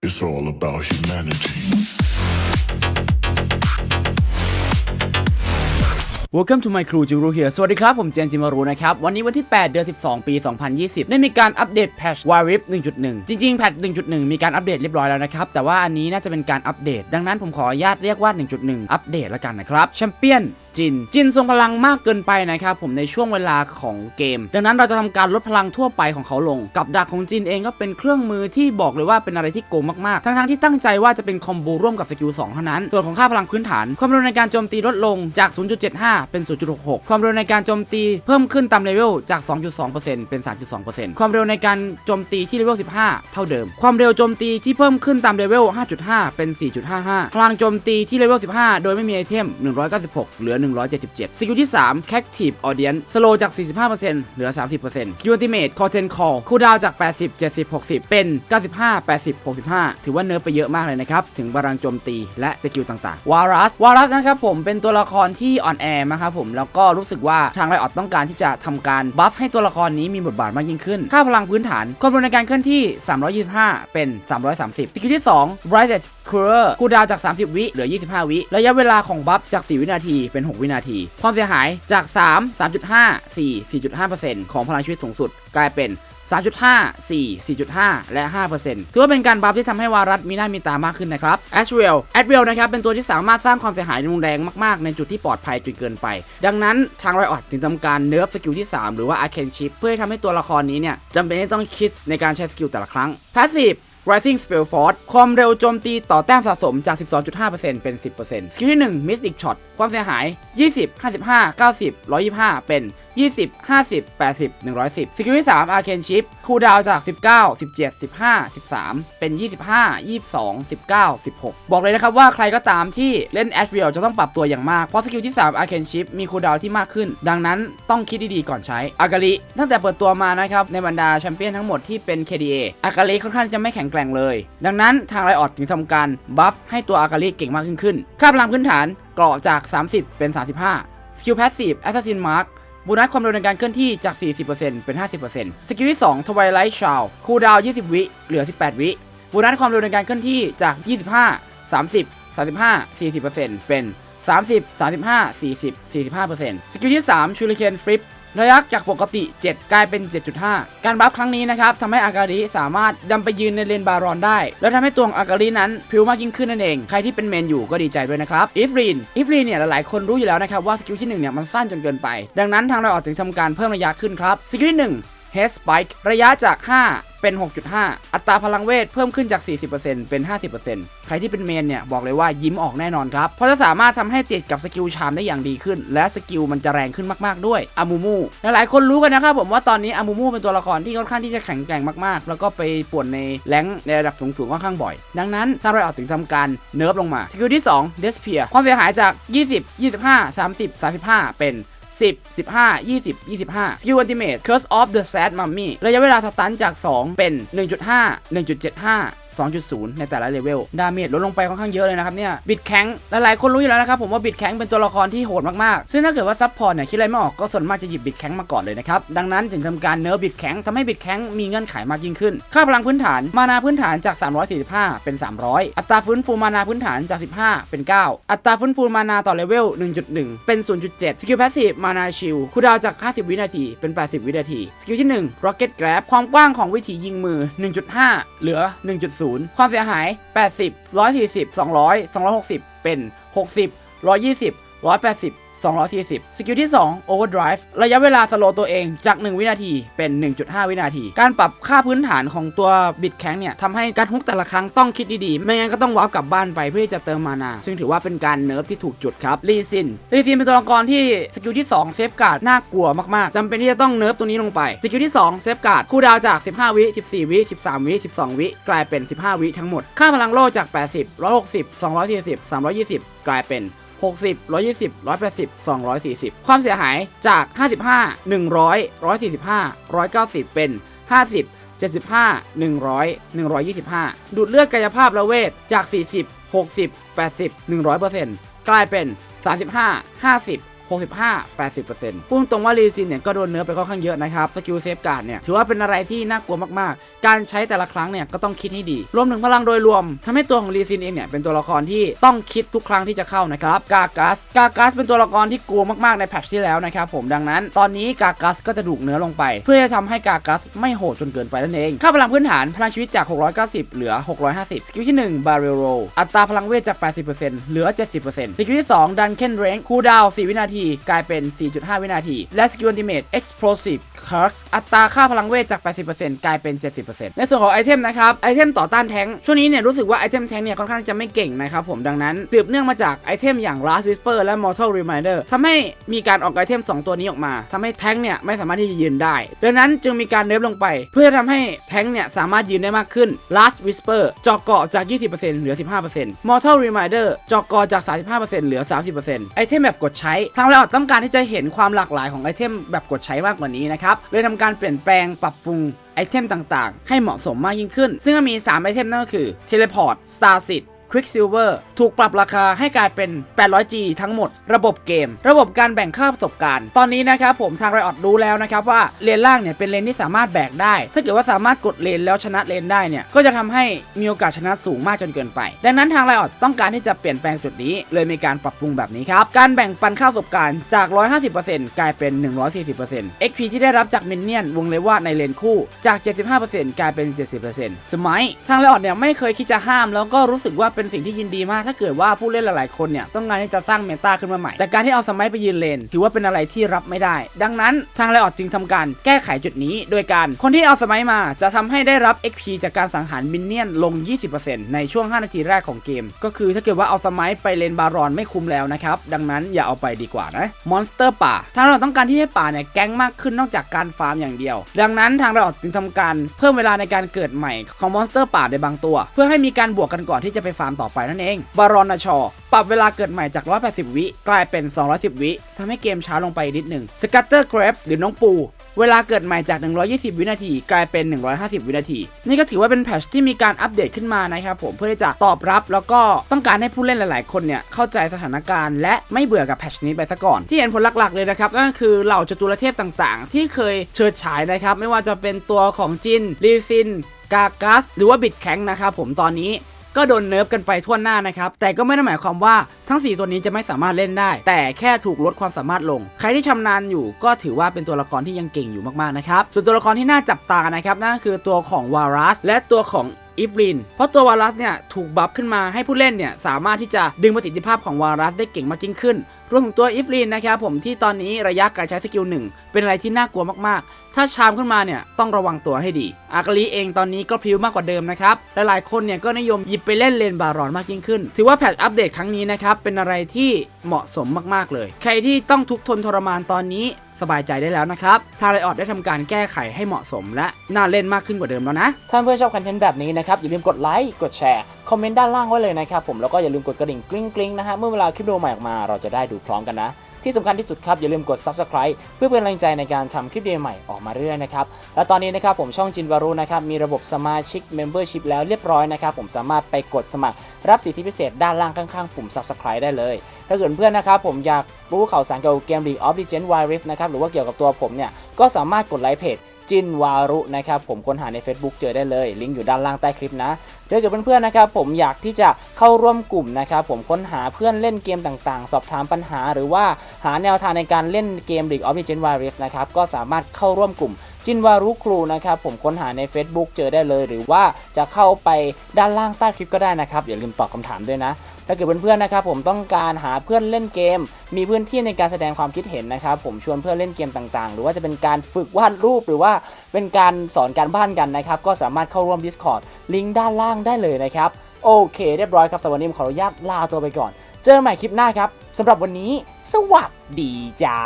It's all about humanity. Welcome to my crew จิรูเฮียสวัสดีครับ ผมเจนจิมารูนะครับ วันนี้วันที่ 8 เดือน 12 ปี 2020 ได้มีการอัปเดตแพทช Warip 1.1 จริง ๆ แพท1.1 มีการอัปเดตเรียบร้อยแล้วนะครับ แต่ว่าอันนี้น่าจะเป็นการอัปเดต ดังนั้นผมขออนุญาตเรียกว่า 1.1 อัปเดตแล้วกันนะครับแชมเปี้ยน จิน จินทรงพลังมากเกินไปนะครับผมในช่วงเวลาของเกม ดังนั้นเราจะทำการลดพลังทั่วไปของเขาลง กับดักของจินเองก็เป็นเครื่องมือที่บอกเลยว่าเป็นอะไรที่โกงมากๆ ทั้งๆที่ตั้งใจว่าจะเป็นคอมโบร่วมกับสกิล2เท่านั้น ส่วนของค่าพลังพื้นฐาน ความเร็วในการโจมตีลดลงจาก 0.75 เป็น 0.66 ความเร็วในการโจมตีเพิ่มขึ้นตามเลเวลจาก 2.2%เป็น 3.2%ความเร็วในการโจมตีที่เลเวล 15 เท่าเดิม ความเร็วโจมตีที่เพิ่มขึ้นตามเลเวล 5.5 เป็น 4.55 พลังโจมตีที่เลเวล 15 โดยไม่มีไอเทม 196 เหลือ177 สกิลที่ 3 Captive Audience สโลจาก 45%เหลือ 30%สกิล Ultimate Curtain Call คูลดาวจาก 80 70 60 เป็น 95 80 65 ถือว่าเนิร์ฟไปเยอะมากเลยนะครับ ถึงบารังโจมตีและสกิลต่างๆ วารัส วารัสนะครับผมเป็นตัวละครที่อ่อนแอนะครับผม แล้วก็รู้สึกว่าทางไรออดต้องการที่จะทำการบัฟให้ตัวละครนี้มีบทบาทมากยิ่งขึ้น ค่าพลังพื้นฐานความเร็วในการเคลื่อนที่ 325 เป็น 330สกิลที่2 กูดาวจาก 30 วิเหลือ 25 วิระยะเวลาของบัฟจาก 4 วินาทีเป็น 6 วินาที ความเสียหายจาก 3 3.5 4 4.5%ของพลังชีวิตสูงสุดกลายเป็น3.5 4 4.5 และ 5%ถือว่าเป็นการบัฟที่ทำให้วารัสมีหน้ามีตามากขึ้นนะครับ a s r i e l a s r i e l นะครับ เป็นตัวที่สามารถสร้างความเสียหายรุนแรงมาก ๆ ในจุดที่ปลอดภัยจนเกินไป ดังนั้นทางไรออดจึงทำการเนิร์ฟสกิลที่ 3 หรือว่า Arcane Chip เพื่อทำให้ตัวละครนี้เนี่ยจำเป็นที่ต้องคิดในการใช้สกิลแต่ละครั้ง Passive Rising Spell Force ความเร็วโจมตีต่อแต้มสะสมจาก 12.5%เป็น 10%สกิลที่ 1 Mystic Shot ความเสียหาย 20 55 90 125 เป็น 20 50 80 110สกิลที่3 Arcane Chip คูลดาวจาก 19 17 15 13 เป็น 25 22 19 16 บอกเลยนะครับว่าใครก็ตามที่เล่น a s h r i e l จะต้องปรับตัวอย่างมาก เพราะสกิลที่3 Arcane Chip มีคูลดาวที่มากขึ้น ดังนั้นต้องคิดดีๆก่อนใช้อากาลิตั้งแต่เปิดตัวมานะครับในบรรดาแชมเปี้ยนทั้งหมดที่เป็น KDA อากาลิค่อนข้างจะไม่แข็งแกร่งเลย ดังนั้นทางไรออดถึงทำการบัฟให้ตัวอากาลิเก่งมากขึ้นขึ้นค่าพลังพื้นฐานเกราะจาก 30 เป็น 35สกิล Passive Assassin Mark โบูนัสความเร็วในการเคลื่อนที่จาก 40%เป็น 50%สกิลที่ 2 Twilight Shaw คูลดาว 20 วิเหลือ 18 วิบูนัสความเร็วในการเคลื่อนที่จาก 25 30 35 40%เป็น 30 35 40 45%สกิลที่ 3 Shuriken Flip ระยะจากปกติ 7 กลายเป็น 7.5 การบัฟครั้งนี้นะครับทำให้อากาลิสามารถดำไปยืนในเลนบารอนได้ แล้วทำให้ตัวของอากาลินั้นพิวมากยิ่งขึ้นนั่นเอง ใครที่เป็นเมนอยู่ก็ดีใจด้วยนะครับอิฟรีนอิฟรีนเนี่ยหลายๆคนรู้อยู่แล้วนะครับว่าสกิลที่1เนี่ยมันสั้นจนเกินไป ดังนั้นทางเราออกถึงทำการเพิ่มระยะขึ้นครับสกิลที่1 Head Spike ระยะจาก 5 เป็น 6.5 อัตราพลังเวทเพิ่มขึ้นจาก 40%เป็น 50%ใครที่เป็นเมนเนี่ยบอกเลยว่ายิ้มออกแน่นอนครับ เพราะจะสามารถทำให้ติดกับสกิลชามได้อย่างดีขึ้น และสกิลมันจะแรงขึ้นมากๆด้วยอามูมูหลายๆคนรู้กันนะครับผมว่าตอนนี้อามูมูเป็นตัวละครที่ค่อนข้างที่จะแข็งแกร่งมากๆ แล้วก็ไปป่วนในแรงในระดับสูงๆค่อนข้างบ่อย ดังนั้นทาเราออกถึงทำการเนิร์ฟลงมาสกิลที่2 Despair ความเสียหายจาก 20 25 30 35 เป็น 10 15 20 25 Skill Ultimate Curse of the Sad Mummy ระยะเวลาสตันจาก 2 เป็น 1.5 1.75 2.0 ในแต่ละเลเวล ดาเมจลดลงไปค่อนข้างเยอะเลยนะครับเนี่ย บิดแข็งหลายๆคนรู้อยู่แล้วนะครับผมว่าบิดแข็งเป็นตัวละครที่โหดมากๆ ซึ่งถ้าเกิดว่าซับพอร์ตเนี่ยคิดอะไรไม่ออกก็ส่วนมากจะหยิบบิดแข็งมาก่อนเลยนะครับ ดังนั้นถึงทำการเนิร์ฟบิดแข็งทำให้บิดแข็งมีเงื่อนไขมากยิ่งขึ้น ค่าพลังพื้นฐานมานาพื้นฐานจาก 345 เป็น 300 อัตราฟื้นฟูมานาพื้นฐานจาก 15 เป็น 9 อัตราฟื้นฟูมานาต่อเลเวล 1.1 เป็น 0.7 สกิลแพสซีฟมานาชิลคูดาวจาก 50 วินาที เป็น 80 วินาที สกิลที่1 Rocket Grab ความกว้างของวิถียิงมือ 1.5 เหลือ 1.0 0 ความเสียหาย 80 140 200 260 เป็น 60 120 180 240 สกิลที่ 2 Overdrive ระยะเวลาสโลตัวเองจาก 1 วินาทีเป็น 1.5 วินาที การปรับค่าพื้นฐานของตัวบิดแข็งเนี่ยทำให้การฮุกแต่ละครั้งต้องคิดดีๆ ไม่งั้นก็ต้องวาร์ปกลับบ้านไปเพื่อที่จะเติมมานา ซึ่งถือว่าเป็นการเนิร์ฟที่ถูกจุดครับลีซินลีซินเป็นตัวละครที่สกิลที่ 2 เซฟการ์ดน่ากลัวมากๆจำเป็นที่จะต้องเนิร์ฟตัวนี้ลงไป สกิลที่ 2 เซฟการ์ดคูลดาวจาก 15 วิ 14 วิ 13 วิ 12 วิ กลายเป็น 15 วิทั้งหมด ค่าพลังโล่จาก 80 160 240 320 กลายเป็น 60 120 180 240 ความเสียหายจาก 55 100 145 190 เป็น 50 75 100 125 ดูดเลือดกายภาพและเวทจาก 40 60 80 100%กลายเป็น 35 50 65 80%พูดตรงว่าลีซินเนี่ยก็โดนเนื้อไปค่อนข้างเยอะนะครับสกิลเซฟการ์ดเนี่ยถือว่าเป็นอะไรที่น่ากลัวมากๆ การใช้แต่ละครั้งเนี่ยก็ต้องคิดให้ดี รวมถึงพลังโดยรวมทำให้ตัวของลีซินเองเนี่ยเป็นตัวละครที่ต้องคิดทุกครั้งที่จะเข้านะครับกากัสกากัสเป็นตัวละครที่กลัวมากๆในแพทช์ที่แล้วนะครับผมดังนั้น ตอนนี้กากัสก็จะถูกเนื้อลงไป เพื่อจะทำให้กากัสไม่โหดจนเกินไปนั่นเองค่าพลังพื้นฐานพลังชีวิตจาก 690 เหลือ 650สกิลที่1 Barrel Roll อัตราพลังเวทจาก 80%เหลือ 70%สกิลที่2 Duncan Range คูดาวน์4วินาทีกลายเป็น 4.5 วินาที และสกิล Ultimate Explosive Curse อัตราค่าพลังเวทจาก 80%กลายเป็น 70%ในส่วนของไอเทมนะครับ ไอเทมต่อต้านแทงค์ช่วงนี้เนี่ยรู้สึกว่าไอเทมแทงค์เนี่ยค่อนข้างจะไม่เก่งนะครับผมดังนั้นสืบเนื่องมาจากไอเทมอย่าง Last Whisper และ Mortal Reminder ทำให้มีการออกไอเทม 2 ตัวนี้ออกมาทำให้แทงค์เนี่ยไม่สามารถที่จะยืนได้ ดังนั้นจึงมีการเนิฟลงไป เพื่อทำให้แทงค์เนี่ยสามารถยืนได้มากขึ้น Last Whisper จาะเกาะจาก 20%เหลือ 15% Mortal Reminder จาะเกาะจาก 35%เหลือ 30%ไอเทมแบบกดใช้ทางเราต้องการที่จะเห็นความหลากหลายของไอเทมแบบกดใช้มากกว่านี้นะครับเลยทำการเปลี่ยนแปลงปรับปรุงไอเทมต่างๆ ให้เหมาะสมมากยิ่งขึ้น ซึ่งก็มี 3 ไอเทมนั่นก็คือ Teleport Starseed Quicksilver ถูกปรับราคาให้กลายเป็น 800G ทั้งหมด ระบบเกม ระบบการแบ่งค่าประสบการณ์ ตอนนี้นะครับผมทางไรออดรู้แล้วนะครับว่าเลนล่างเนี่ยเป็นเลนที่สามารถแบกได้ ถ้าเกิดว่าสามารถกดเลนแล้วชนะเลนได้เนี่ย ก็จะทำให้มีโอกาสชนะสูงมากจนเกินไป ดังนั้นทางไรออดต้องการที่จะเปลี่ยนแปลงจุดนี้ เลยมีการปรับปรุงแบบนี้ครับ การแบ่งปันค่าประสบการณ์จาก 150%กลายเป็น 140% XP ที่ได้รับจากมินเนี่ยนวงเลว่าในเลนคู่ จาก 75%กลายเป็น 70%สมัยทางไรออดเนี่ยไม่เคยคิดจะห้ามแล้วก็รู้สึกว่าเป็นสิ่งที่ยินดีมาก ถ้าเกิดว่าผู้เล่นหลายๆคนเนี่ยต้องการที่จะสร้างเมตาขึ้นมาใหม่ แต่การที่เอาสมัยไปยืนเลน ถือว่าเป็นอะไรที่รับไม่ได้ ดังนั้นทางไรออดจึงทำการแก้ไขจุดนี้ โดยการคนที่เอาสมัยมาจะทำให้ได้รับ XP จากการสังหารมินเนี่ยนลง 20%ในช่วง 5 นาทีแรกของเกม ก็คือถ้าเกิดว่าเอาสมัยไปเลนบารอนไม่คุ้มแล้วนะครับดังนั้นอย่าเอาไปดีกว่านะมอนสเตอร์ป่าทางเราต้องการที่ให้ป่าเนี่ยแก๊งมากขึ้นนอกจากการฟาร์มอย่างเดียว ดังนั้นทางเราจึงทำการเพิ่มเวลาในการเกิดใหม่ของมอนสเตอร์ป่าในบางตัว เพื่อให้มีการบวกกันก่อนที่จะไปฟาร์มต่อไปนั่นเอง บารอนชอปรับเวลาเกิดใหม่จาก 180 วิ กลายเป็น 210 วิทำให้เกมช้าลงไปนิดหนึ่งสกัตเตอร์เกรฟหรือน้องปู เวลาเกิดใหม่จาก 120 วินาที กลายเป็น 150 วินาที นี่ก็ถือว่าเป็นแพชที่มีการอัปเดตขึ้นมานะครับผมเพื่อที่จะตอบรับ แล้วก็ต้องการให้ผู้เล่นหลาย ๆ คนเนี่ยเข้าใจสถานการณ์และไม่เบื่อกับแพชนี้ไปซะก่อน ที่เห็นผลหลัก ๆ เลยนะครับก็คือเหล่าจตุรเทพต่าง ๆ ที่เคยเชิดฉายนะครับไม่ว่าจะเป็นตัวของจินลีซินกากัสหรือว่าบิดแข็งนะครับผมตอนนี้ ก็โดนเนิร์ฟกันไปทั่วหน้านะครับ แต่ก็ไม่ได้หมายความว่าทั้ง 4 ตัวนี้จะไม่สามารถเล่นได้ แต่แค่ถูกลดความสามารถลง ใครที่ชำนาญอยู่ก็ถือว่าเป็นตัวละครที่ยังเก่งอยู่มากๆนะครับ ส่วนตัวละครที่น่าจับตานะครับนั่นก็คือตัวของวารัสและตัวของ อีฟลิน เพราะตัววารัสเนี่ยถูกบัฟขึ้นมาให้ผู้เล่นเนี่ยสามารถที่จะดึงประสิทธิภาพของวารัสได้เก่งมากยิ่งขึ้น รวมถึงตัวอีฟลินนะครับผมที่ตอนนี้ระยะการใช้สกิลหนึ่งเป็นอะไรที่น่ากลัวมากๆ ถ้าชามขึ้นมาเนี่ยต้องระวังตัวให้ดี อากาลีเองตอนนี้ก็พริ้วมากกว่าเดิมนะครับหลายๆคนเนี่ยก็นิยมหยิบไปเล่นเลนบารอนมากยิ่งขึ้น ถือว่าแพทอัปเดตครั้งนี้นะครับเป็นอะไรที่เหมาะสมมากๆเลย ใครที่ต้องทุกทนทรมานตอนนี้ สบายใจได้แล้วนะครับทางไรออดได้ทำการแก้ไขให้เหมาะสม และน่าเล่นมากขึ้นกว่าเดิมแล้วนะถ้าเพื่อนชอบคอนเทนต์แบบนี้นะครับอย่าลืมกดไลค์กดแชร์คอมเมนต์ด้านล่างไว้เลยนะครับผมแล้วก็อย่าลืมกดกระดิ่งกริ๊งกริ๊งนะฮะเมื่อเวลาคลิปวิดีโอใหม่ออกมาเราจะได้ดูพร้อมกันนะ ที่สำคัญที่สุดครับ อย่าลืมกด subscribe เพื่อเป็นแรงใจในการทำคลิปดีใหม่ออกมาเรื่อยนะครับ และตอนนี้นะครับผมช่องจินวารุนะครับมีระบบสมาชิก Membership แล้วเรียบร้อยนะครับผมสามารถไปกดสมัครรับสิทธิพิเศษด้านล่างข้างๆ ปุ่ม subscribe ได้เลย ถ้าเกิดเพื่อนนะครับผมอยากรู้ข่าวสารเกี่ยวกับเกม League of Legends Wild Rift นะครับหรือว่าเกี่ยวกับตัวผมเนี่ยก็สามารถกดไลค์เพจ จินวารุนะครับผมค้นหาใน Facebook เจอได้เลยลิงก์อยู่ด้านล่างใต้คลิปนะถ้าเกิดเพื่อนๆนะครับผมอยากที่จะเข้าร่วมกลุ่มนะครับผมค้นหาเพื่อนเล่นเกมต่างๆ สอบถามปัญหา หรือว่าหาแนวทางในการเล่นเกม League of Legends Wild Rift นะครับก็สามารถเข้าร่วมกลุ่มจินวารุครูนะครับผมค้นหาใน Facebook เจอได้เลย หรือว่าจะเข้าไปด้านล่างใต้คลิปก็ได้นะครับอย่าลืมตอบคำถามด้วยนะ ถ้าเกิดเพื่อนๆนะครับผมต้องการหาเพื่อนเล่นเกม มีพื้นที่ในการแสดงความคิดเห็นนะครับผมชวนเพื่อนเล่นเกมต่างๆ หรือว่าจะเป็นการฝึกวาดรูปหรือว่าเป็นการสอนการบ้านกันนะครับก็สามารถเข้าร่วม Discord ลิงก์ด้านล่างได้เลยนะครับโอเคเรียบร้อยครับแต่วันนี้ผมขออนุญาตลาตัวไปก่อน เจอกันใหม่คลิปหน้าครับสำหรับวันนี้ สวัสดีจ้า